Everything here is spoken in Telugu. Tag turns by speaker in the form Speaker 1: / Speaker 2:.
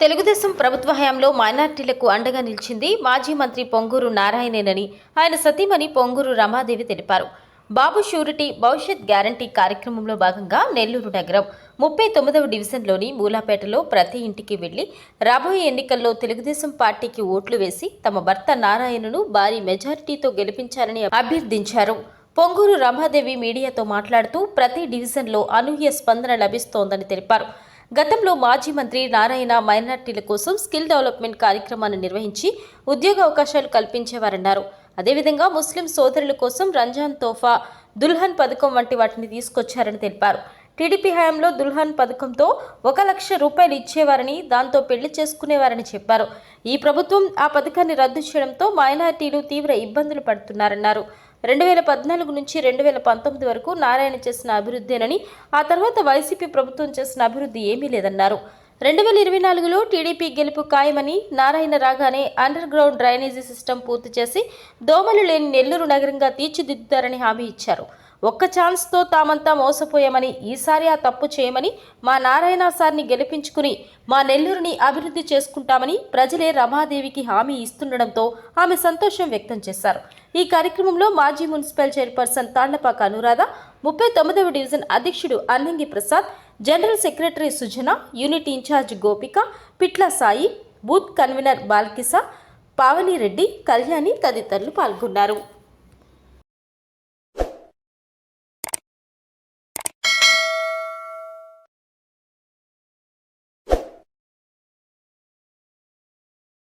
Speaker 1: తెలుగుదేశం ప్రభుత్వ హయాంలో మైనార్టీలకు అండగా నిలిచింది మాజీ మంత్రి పొంగూరు నారాయణేనని ఆయన సతీమణి పొంగూరు రమాదేవి తెలిపారు. బాబు షూరిటీ భవిష్యత్ గ్యారంటీ కార్యక్రమంలో భాగంగా నెల్లూరు నగరం ముప్పై తొమ్మిదవ డివిజన్లోని మూలాపేటలో ప్రతి ఇంటికి వెళ్ళి రాబోయే ఎన్నికల్లో తెలుగుదేశం పార్టీకి ఓట్లు వేసి తమ భర్త నారాయణను భారీ మెజారిటీతో గెలిపించాలని అభ్యర్థించారు. పొంగూరు రమాదేవి మీడియాతో మాట్లాడుతూ ప్రతి డివిజన్లో అనూహ్య స్పందన లభిస్తోందని తెలిపారు. గతంలో మాజీ మంత్రి నారాయణ మైనార్టీల కోసం స్కిల్ డెవలప్మెంట్ కార్యక్రమాన్ని నిర్వహించి ఉద్యోగ అవకాశాలు కల్పించేవారన్నారు. అదేవిధంగా ముస్లిం సోదరుల కోసం రంజాన్ తోఫా దుల్హన్ పథకం వంటి వాటిని తీసుకొచ్చారని తెలిపారు. టీడీపీ హయాంలో దుల్హన్ పథకంతో ఒక లక్ష రూపాయలు ఇచ్చేవారని దాంతో పెళ్ళి చేసుకునేవారని చెప్పారు. ఈ ప్రభుత్వం ఆ పథకాన్ని రద్దు చేయడంతో మైనార్టీలు తీవ్ర ఇబ్బందులు పడుతున్నారన్నారు. రెండు వేల పద్నాలుగు నుంచి రెండు వేల పంతొమ్మిది వరకు నారాయణ చేసిన అభివృద్ధేనని ఆ తర్వాత వైసీపీ ప్రభుత్వం చేసిన అభివృద్ధి ఏమీ లేదన్నారు. రెండు వేల ఇరవై నాలుగులో టీడీపీ గెలుపు ఖాయమని నారాయణ రాగానే అండర్ గ్రౌండ్ డ్రైనేజీ సిస్టమ్ పూర్తి చేసి దోమలు లేని నెల్లూరు నగరంగా తీర్చిదిద్దుతారని హామీ ఇచ్చారు. ఒక్క ఛాన్స్తో తామంతా మోసపోయామని ఈసారి ఆ తప్పు చేయమని మా నారాయణ సార్ని గెలిపించుకుని మా నెల్లూరుని అభివృద్ధి చేసుకుంటామని ప్రజలే రమాదేవికి హామీ ఇస్తుండడంతో ఆమె సంతోషం వ్యక్తం చేశారు. ఈ కార్యక్రమంలో మాజీ మున్సిపల్ చైర్పర్సన్ తాళ్ళపాక అనురాధ ముప్పై తొమ్మిదవ డివిజన్ అధ్యక్షుడు Annangi Prasad general secretary Sujana unit in charge Gopika Pitla Sai booth convener Balkisa Pavani Reddy Kalyani తదితరులు పాల్గొన్నారు.